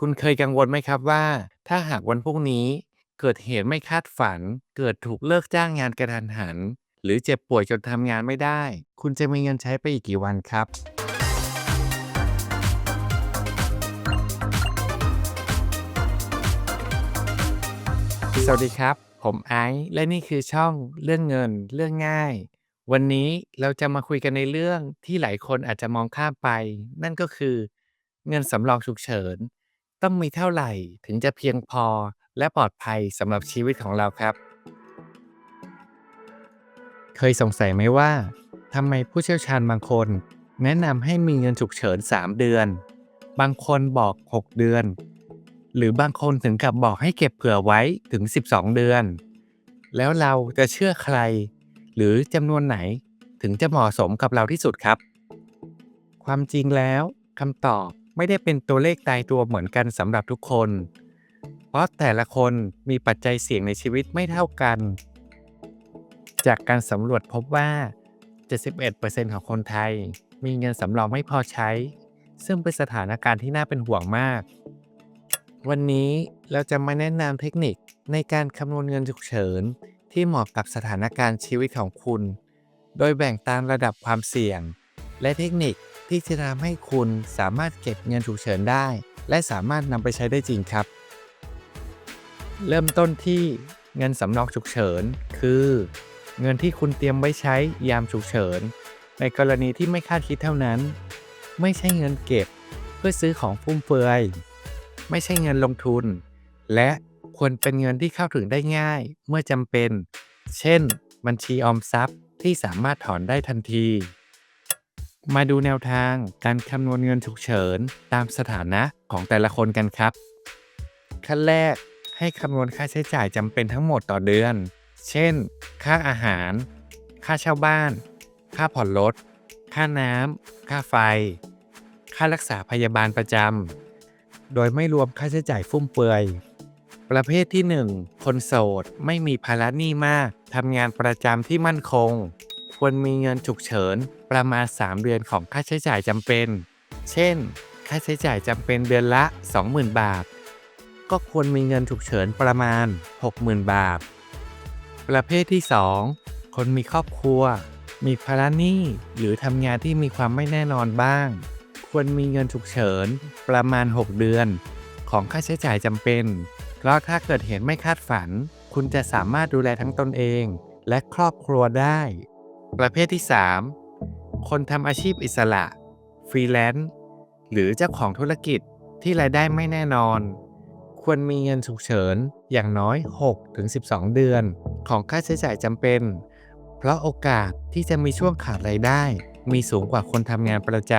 คุณเคยกังวลไหมครับว่า ถ้าหากวันพรุ่งนี้เกิดเหตุไม่คาดฝัน เกิดถูกเลิกจ้างงานกระทันหัน หรือเจ็บป่วยจนทำงานไม่ได้ คุณจะมีเงินใช้ไปอีกกี่วันครับ สวัสดีครับ ผมไอซ์และนี่คือช่องเรื่องเงินเรื่องง่าย วันนี้เราจะมาคุยกันในเรื่องที่หลายคนอาจจะมองข้ามไป นั่นก็คือ เงินสำรองฉุกเฉิน ต้องมีเท่าไหร่ถึงจะเพียงพอและปลอดภัยสำหรับชีวิตของเราครับ เคยสงสัยไหมว่าทำไมผู้เชี่ยวชาญบางคน แนะนำให้มีเงินฉุกเฉิน 3 เดือน บางคนบอก 6 เดือน หรือบางคนถึงกับบอกให้เก็บเผื่อไว้ถึง 12 เดือน แล้วเราจะเชื่อใคร หรือจำนวนไหนถึงจะเหมาะสมกับเราที่สุดครับ ความจริงแล้วคำตอบ ไม่ได้เป็นตัวเลขตายตัวเหมือนกันสำหรับทุกคน เพราะแต่ละคนมีปัจจัยเสี่ยงในชีวิตไม่เท่ากัน จากการสำรวจพบว่า 71%ของคนไทย มีเงินสำรองไม่พอใช้ ซึ่งเป็นสถานการณ์ที่น่าเป็นห่วงมาก วันนี้เราจะมาแนะนำเทคนิคในการคำนวณเงินฉุกเฉิน ที่เหมาะกับสถานการณ์ชีวิตของคุณ โดยแบ่งตามระดับความเสี่ยง และเทคนิค ที่จะทำให้คุณสามารถเก็บเงินฉุกเฉินได้ และสามารถนำไปใช้ได้จริงครับ เริ่มต้นที่เงินสำรองฉุกเฉิน คือ เงินที่คุณเตรียมไว้ใช้ยามฉุกเฉิน ในกรณีที่ไม่คาดคิดเท่านั้น ไม่ใช่เงินเก็บ เพื่อซื้อของฟุ่มเฟือย ไม่ใช่เงินลงทุน และควรเป็นเงินที่เข้าถึงได้ง่าย เมื่อจำเป็น เช่น บัญชีออมทรัพย์ที่สามารถถอนได้ทันที มาดูแนวทางการคำนวณเงินฉุกเฉินตามสถานะของแต่ละคนกันครับ ขั้นแรกให้คำนวณค่าใช้จ่ายจำเป็นทั้งหมดต่อเดือน เช่น ค่าอาหาร ค่าเช่าบ้าน ค่าผ่อนรถ ค่าน้ำ ค่าไฟ ค่ารักษาพยาบาลประจำ โดยไม่รวมค่าใช้จ่ายฟุ่มเฟือย ประเภทที่ 1 คนโสด ไม่มีภาระหนี้มาก ทำงานประจำที่มั่นคง ควรมีเงินฉุกเฉินประมาณ 3 เดือนของค่าใช้จ่ายจำเป็น เช่น ค่าใช้จ่ายจำเป็นเดือนละ 20,000 บาท ก็ควรมีเงินฉุกเฉินประมาณ 60,000 บาท ประเภทที่ 2 คนมีครอบครัว มีภาระหนี้หรือทำงานที่มีความไม่แน่นอนบ้าง ควรมีเงินฉุกเฉินประมาณ 6 เดือน ของค่าใช้จ่ายจำเป็น เพราะถ้าเกิดเหตุไม่คาดฝัน คุณจะสามารถดูแลทั้งตนเองและครอบครัวได้ ประเภทที่ 3 คนทำอาชีพอิสระ ฟรีแลนซ์ หรือเจ้าของธุรกิจที่รายได้ไม่แน่นอน ควรมีเงินฉุกเฉินอย่างน้อย 6-12 เดือน ของค่าใช้จ่ายจำเป็น เพราะโอกาสที่จะมีช่วงขาดรายได้ มีสูงกว่าคนทำงานประจ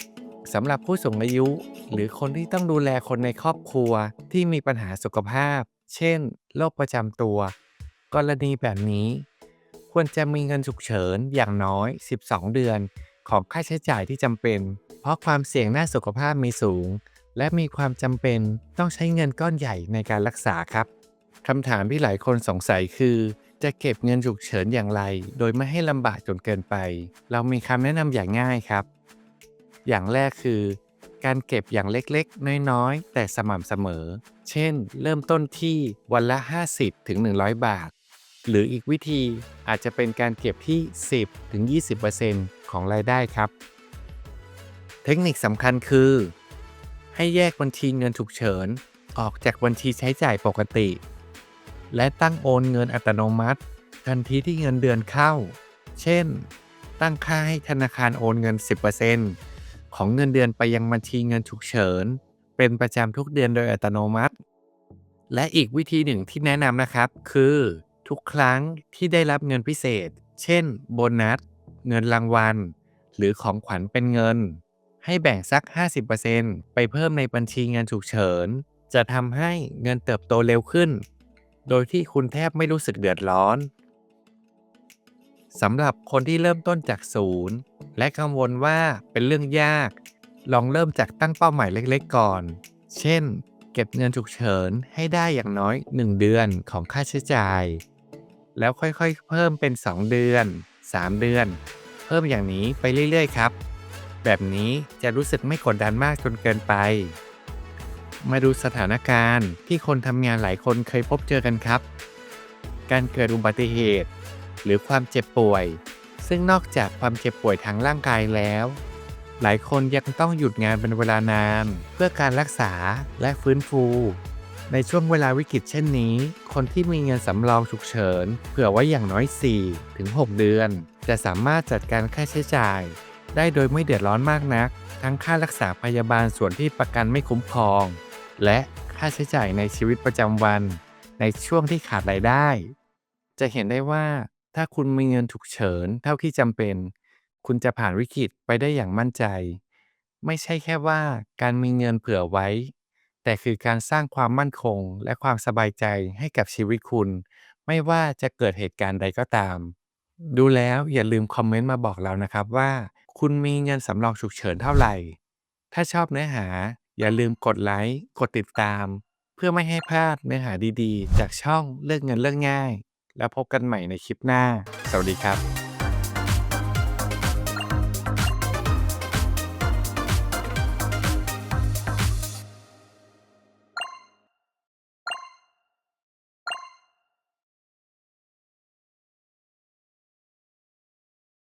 ำสำหรับผู้สูงอายุ หรือคนที่ต้องดูแลคนในครอบครัวที่มีปัญหาสุขภาพ เช่น โรคประจำตัว กรณีแบบนี้ ควรจะมีเงินฉุกเฉินอย่างน้อย 12 เดือน ของค่าใช้จ่ายที่จำเป็น เพราะความเสี่ยงด้านสุขภาพมีสูง และมีความจำเป็นต้องใช้เงินก้อนใหญ่ในการรักษาครับคำถามที่หลายคนสงสัยคือ จะเก็บเงินฉุกเฉินอย่างไร โดยไม่ให้ลำบากจนเกินไป เรามีคำแนะนำอย่างง่ายครับ อย่างแรกคือ การเก็บอย่างเล็กๆ น้อยๆ แต่สม่ำเสมอ เช่น เริ่มต้นที่วันละ 50-100 บาท หรืออีกวิธีอาจจะเป็นการเก็บที่ 10ถึง20%ของรายได้ครับ เทคนิคสำคัญคือ ให้แยกบัญชีเงินฉุกเฉิน ออกจากบัญชีใช้จ่ายปกติ และตั้งโอนเงินอัตโนมัติ ทันทีที่เงินเดือนเข้า เช่น ตั้งค่าให้ธนาคารโอนเงิน 10%ของเงินเดือนไปยังบัญชีเงินฉุกเฉิน เป็นประจำทุกเดือนโดยอัตโนมัติ และอีกวิธีหนึ่งที่แนะนำนะครับคือ ทุกครั้งที่ได้รับเงินพิเศษ เช่น โบนัส เงินรางวัล หรือของขวัญเป็นเงิน ให้แบ่งสัก 50%ไปเพิ่มในบัญชีเงินฉุกเฉิน จะทำให้เงินเติบโตเร็วขึ้น โดยที่คุณแทบไม่รู้สึกเดือดร้อนสำหรับคนที่เริ่มต้นจากศูนย์ และกังวลว่าเป็นเรื่องยาก ลองเริ่มจากตั้งเป้าหมายเล็กๆก่อน เช่น เก็บเงินฉุกเฉินให้ได้อย่างน้อย 1 เดือนของค่าใช้จ่าย แล้วค่อยๆ เพิ่มเป็น 2 เดือน 3 เดือน เพิ่มอย่างนี้ไปเรื่อยๆ ครับ แบบนี้จะรู้สึกไม่กดดันมากจนเกินไป มาดูสถานการณ์ที่คนทำงานหลายคนเคยพบเจอกันครับ การเกิดอุบัติเหตุ หรือความเจ็บป่วย ซึ่งนอกจากความเจ็บป่วยทางร่างกายแล้ว หลายคนยังต้องหยุดงานเป็นเวลานาน เพื่อการรักษาและฟื้นฟู ในช่วงเวลาวิกฤตเช่นนี้ คนที่มีเงินสำรองฉุกเฉิน เผื่อไว้อย่างน้อย 4 ถึง 6 เดือน จะสามารถจัดการค่าใช้จ่าย ได้โดยไม่เดือดร้อนมากนัก ทั้งค่ารักษาพยาบาลส่วนที่ประกันไม่คุ้มครอง และค่าใช้จ่ายในชีวิตประจำวัน ในช่วงที่ขาดรายได้ จะเห็นได้ว่าถ้าคุณมีเงินฉุกเฉินเท่าที่จำเป็น คุณจะผ่านวิกฤตไปได้อย่างมั่นใจ ไม่ใช่แค่ว่าการมีเงินเผื่อไว้ แต่คือการสร้างความมั่นคงและความสบายใจให้กับชีวิตคุณ ไม่ว่าจะเกิดเหตุการณ์ใดก็ตาม ดูแล้วอย่าลืมคอมเมนต์มาบอกเรานะครับว่า คุณมีเงินสำรองฉุกเฉินเท่าไหร่ ถ้าชอบเนื้อหาอย่าลืมกดไลค์กดติดตาม เพื่อไม่ให้พลาดเนื้อหาดีๆ จากช่องเลือกเงินเรื่องง่าย แล้วพบกันใหม่ในคลิปหน้า สวัสดีครับ